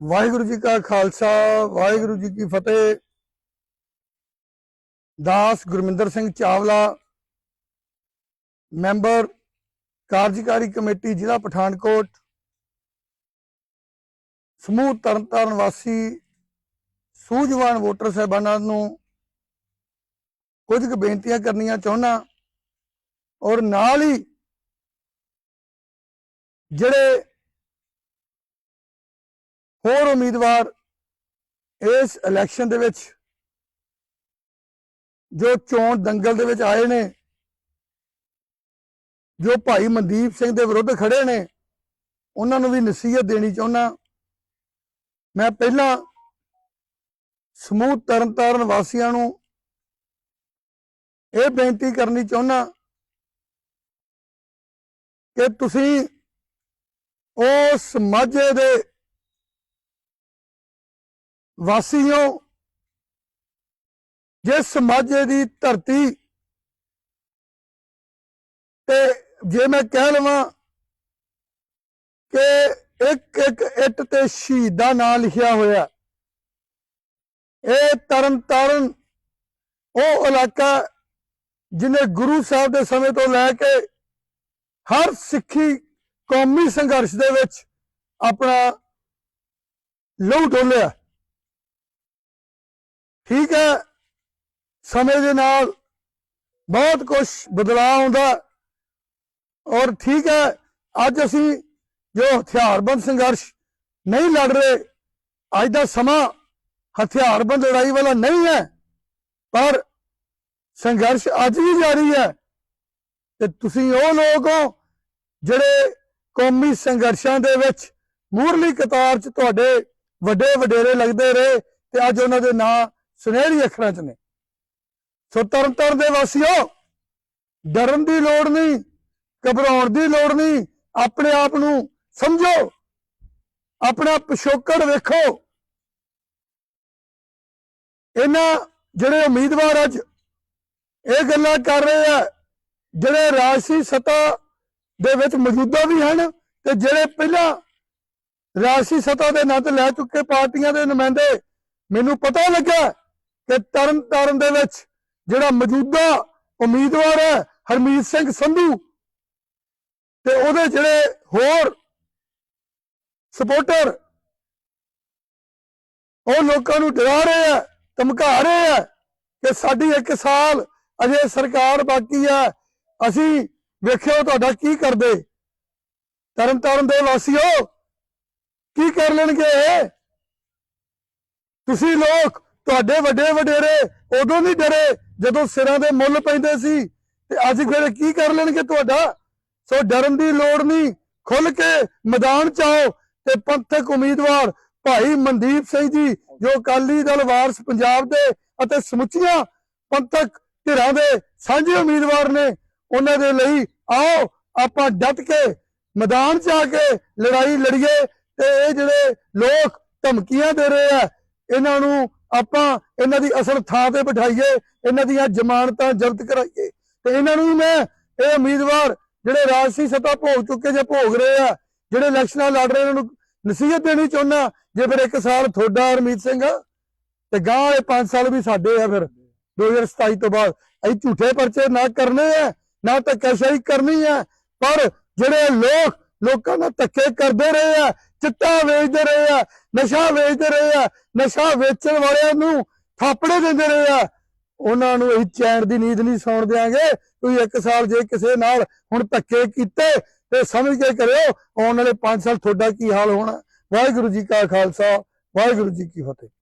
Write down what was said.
ਵਾਹਿਗੁਰੂ ਜੀ ਕਾ ਖਾਲਸਾ, ਵਾਹਿਗੁਰੂ ਜੀ ਕੀ ਫਤਿਹ। ਦਾਸ ਗੁਰਮਿੰਦਰ ਸਿੰਘ ਚਾਵਲਾ, ਮੈਂਬਰ ਕਾਰਜਕਾਰੀ ਕਮੇਟੀ, ਜ਼ਿਲ੍ਹਾ ਪਠਾਨਕੋਟ। ਸਮੂਹ ਤਰਨਤਾਰਨ ਵਾਸੀ ਸੂਝਵਾਨ ਵੋਟਰ ਸਾਹਿਬਾਨਾਂ ਨੂੰ ਕੁਝ ਕੁ ਬੇਨਤੀਆਂ ਕਰਨੀਆਂ ਚਾਹੁੰਦਾ ਔਰ ਨਾਲ ਹੀ ਜਿਹੜੇ ਹੋਰ ਉਮੀਦਵਾਰ ਇਸ ਇਲੈਕਸ਼ਨ ਦੇ ਵਿੱਚ ਜੋ ਚੋਣ ਦੰਗਲ ਦੇ ਵਿੱਚ ਆਏ ਨੇ, ਜੋ ਭਾਈ ਮਨਦੀਪ ਸਿੰਘ ਦੇ ਵਿਰੁੱਧ ਖੜੇ ਨੇ, ਉਹਨਾਂ ਨੂੰ ਵੀ ਨਸੀਹਤ ਦੇਣੀ ਚਾਹੁੰਦਾ। ਮੈਂ ਪਹਿਲਾਂ ਸਮੂਹ ਤਰਨਤਾਰਨ ਵਾਸੀਆਂ ਨੂੰ ਇਹ ਬੇਨਤੀ ਕਰਨੀ ਚਾਹੁੰਦਾ ਕਿ ਤੁਸੀਂ ਉਸ ਮਾਝੇ ਦੇ ਵਾਸੀਓ ਜਿਸ ਮਾਝੇ ਦੀ ਧਰਤੀ ਤੇ ਜੇ ਮੈਂ ਕਹਿ ਲਵਾਂ ਕਿ ਇੱਕ ਇੱਕ ਇੱਟ ਤੇ ਸ਼ਹੀਦ ਦਾ ਨਾਮ ਲਿਖਿਆ ਹੋਇਆ, ਇਹ ਤਰਨ ਤਾਰਨ ਉਹ ਇਲਾਕਾ ਜਿਹਨੇ ਗੁਰੂ ਸਾਹਿਬ ਦੇ ਸਮੇਂ ਤੋਂ ਲੈ ਕੇ ਹਰ ਸਿੱਖੀ ਕੌਮੀ ਸੰਘਰਸ਼ ਦੇ ਵਿੱਚ ਆਪਣਾ ਲਹੂ ਡੋਲਿਆ। ਠੀਕ ਹੈ। ਸਮੇਂ ਦੇ ਨਾਲ ਬਹੁਤ ਕੁਝ ਬਦਲਾਅ ਆਉਂਦਾ। ਔਰ ਠੀਕ ਹੈ, ਅੱਜ ਅਸੀਂ ਜੋ ਹਥਿਆਰਬੰਦ ਸੰਘਰਸ਼ ਨਹੀਂ ਲੜ ਰਹੇ, ਅੱਜ ਦਾ ਸਮਾਂ ਹਥਿਆਰਬੰਦ ਲੜਾਈ ਵਾਲਾ ਨਹੀਂ ਹੈ, ਪਰ ਸੰਘਰਸ਼ ਅੱਜ ਵੀ ਜਾਰੀ ਹੈ। ਤੇ ਤੁਸੀਂ ਉਹ ਲੋਕ ਹੋ ਜਿਹੜੇ ਕੌਮੀ ਸੰਘਰਸ਼ਾਂ ਦੇ ਵਿੱਚ ਮੂਰਲੀ ਕਤਾਰ 'ਚ ਤੁਹਾਡੇ ਵੱਡੇ ਵਡੇਰੇ ਲੱਗਦੇ ਰਹੇ ਤੇ ਅੱਜ ਉਹਨਾਂ ਦੇ ਨਾਂ ਸੁਨਹਿਰੀ ਅੱਖਰਾਂ 'ਚ ਨੇ। ਸੋ ਤਰਨ ਤਾਰਨ ਦੇ ਵਾਸੀਓ, ਡਰਨ ਦੀ ਲੋੜ ਨਹੀਂ, ਘਬਰਾਉਣ ਦੀ ਲੋੜ ਨਹੀਂ, ਆਪਣੇ ਆਪ ਨੂੰ ਸਮਝੋ, ਆਪਣਾ ਪਿਛੋਕੜ ਵੇਖੋ। ਇਹਨਾਂ ਜਿਹੜੇ ਉਮੀਦਵਾਰ ਅੱਜ ਇਹ ਗੱਲਾਂ ਕਰ ਰਹੇ ਆ, ਜਿਹੜੇ ਰਾਜਸੀ ਸੱਤਾ ਦੇ ਵਿੱਚ ਮੌਜੂਦਾ ਵੀ ਹਨ ਤੇ ਜਿਹੜੇ ਪਹਿਲਾਂ ਰਾਜਸੀ ਸੱਤਾ ਦੇ ਨਾਂ ਤੇ ਲੈ ਚੁੱਕੇ ਪਾਰਟੀਆਂ ਦੇ ਨੁਮਾਇੰਦੇ, ਮੈਨੂੰ ਪਤਾ ਲੱਗਾ ਤੇ ਤਰਨ ਤਾਰਨ ਦੇ ਵਿੱਚ ਜਿਹੜਾ ਮੌਜੂਦਾ ਉਮੀਦਵਾਰ ਹੈ, ਹਰਮੀਤ ਸਿੰਘ ਸੰਧੂ ਤੇ ਉਹਦੇ ਜਿਹੜੇ ਹੋਰ ਸਪੋਰਟਰ ਉਹ ਲੋਕਾਂ ਨੂੰ ਡਰਾ ਰਹੇ ਆ, ਧਮਕਾ ਰਹੇ ਆ ਕਿ ਸਾਡੀ ਇੱਕ ਸਾਲ ਅਜੇ ਸਰਕਾਰ ਬਾਕੀ ਆ, ਅਸੀਂ ਵੇਖਿਓ ਤੁਹਾਡਾ ਕੀ ਕਰਦੇ। ਤਰਨ ਤਾਰਨ ਦੇ ਵਾਸੀਓ, ਕੀ ਕਰ ਲੈਣਗੇ ਇਹ? ਤੁਸੀਂ ਲੋਕ ਤੁਹਾਡੇ ਵੱਡੇ ਵਡੇਰੇ ਉਦੋਂ ਨਹੀਂ ਡਰੇ ਜਦੋਂ ਸਿਰਾਂ ਦੇ ਮੁੱਲ ਪੈਂਦੇ ਸੀ। ਤੇ ਅੱਜ ਫਿਰ ਕੀ ਕਰ ਲੈਣਗੇ ਤੁਹਾਡਾ? ਸੋ ਡਰਨ ਦੀ ਲੋੜ ਨਹੀਂ। ਖੁੱਲ ਕੇ ਮੈਦਾਨ ਚ ਆਓ ਤੇ ਪੰਥਕ ਉਮੀਦਵਾਰ ਭਾਈ ਮਨਦੀਪ ਸਿੰਘ ਜੀ, ਜੋ ਅਕਾਲੀ ਦਲ ਵਾਰਸ ਪੰਜਾਬ ਦੇ ਅਤੇ ਸਮੁੱਚੀਆਂ ਪੰਥਕ ਧਿਰਾਂ ਦੇ ਸਾਂਝੇ ਉਮੀਦਵਾਰ ਨੇ, ਉਹਨਾਂ ਦੇ ਲਈ ਆਓ ਆਪਾਂ ਡਟ ਕੇ ਮੈਦਾਨ 'ਚ ਆ ਕੇ ਲੜਾਈ ਲੜੀਏ ਤੇ ਇਹ ਜਿਹੜੇ ਲੋਕ ਧਮਕੀਆਂ ਦੇ ਰਹੇ ਆ, ਇਹਨਾਂ ਨੂੰ ਆਪਾਂ ਇਹਨਾਂ ਦੀ ਅਸਲ ਥਾਂ ਤੇ ਬਿਠਾਈਏ, ਇਹਨਾਂ ਦੀਆਂ ਜ਼ਮਾਨਤਾਂ ਜ਼ਬਤ ਕਰਾਈਏ। ਤੇ ਇਹਨਾਂ ਨੂੰ ਮੈਂ ਇਹ ਉਮੀਦਵਾਰ ਜਿਹੜੇ ਰਾਜਸੀ ਸੱਤਾ ਭੋਗ ਚੁੱਕੇ ਜਾਂ ਭੋਗ ਰਹੇ ਆ, ਜਿਹੜੇ ਇਲੈਕਸ਼ਨਾਂ ਲੜ ਰਹੇ ਇਹਨਾਂ ਨੂੰ ਨਸੀਹਤ ਦੇਣੀ ਚਾਹੁੰਦਾ ਜੇ ਫਿਰ ਇੱਕ ਸਾਲ ਤੁਹਾਡਾ ਹਰਮੀਤ ਸਿੰਘ ਤੇ ਗਾਂ ਵਾਲੇ 5 ਸਾਲ ਵੀ ਸਾਡੇ ਆ ਫਿਰ 2027 ਤੋਂ ਬਾਅਦ। ਅਸੀਂ ਝੂਠੇ ਪਰਚੇ ਨਾ ਕਰਨੇ ਆ, ਨਾ ਧੱਕਾਸ਼ਾਹੀ ਕਰਨੀ ਆ, ਪਰ ਜਿਹੜੇ ਲੋਕ ਲੋਕਾਂ ਨਾਲ ਧੱਕੇ ਕਰਦੇ ਰਹੇ ਆ, ਚਿੱਟਾ ਵੇਚਦੇ ਰਹੇ ਆ, ਨਸ਼ਾ ਵੇਚਦੇ ਰਹੇ ਆ, ਨਸ਼ਾ ਵੇਚਣ ਵਾਲਿਆਂ ਨੂੰ ਥਾਪੜੇ ਦਿੰਦੇ ਰਹੇ ਆ। ਉਹਨਾਂ ਨੂੰ ਅਸੀਂ ਚੈਨ ਦੀ ਨੀਂਦ ਨਹੀਂ ਸੌਣ ਦਿਆਂਗੇ। ਤੁਸੀਂ ਇੱਕ ਸਾਲ ਜੇ ਕਿਸੇ ਨਾਲ ਹੁਣ ਧੱਕੇ ਕੀਤੇ ਤੇ ਸਮਝ ਕੇ ਕਰਿਓ, ਆਉਣ ਵਾਲੇ 5 ਸਾਲ ਤੁਹਾਡਾ ਕੀ ਹਾਲ ਹੋਣਾ? ਵਾਹਿਗੁਰੂ ਜੀ ਕਾ ਖਾਲਸਾ, ਵਾਹਿਗੁਰੂ ਜੀ ਕੀ ਫਤਿਹ।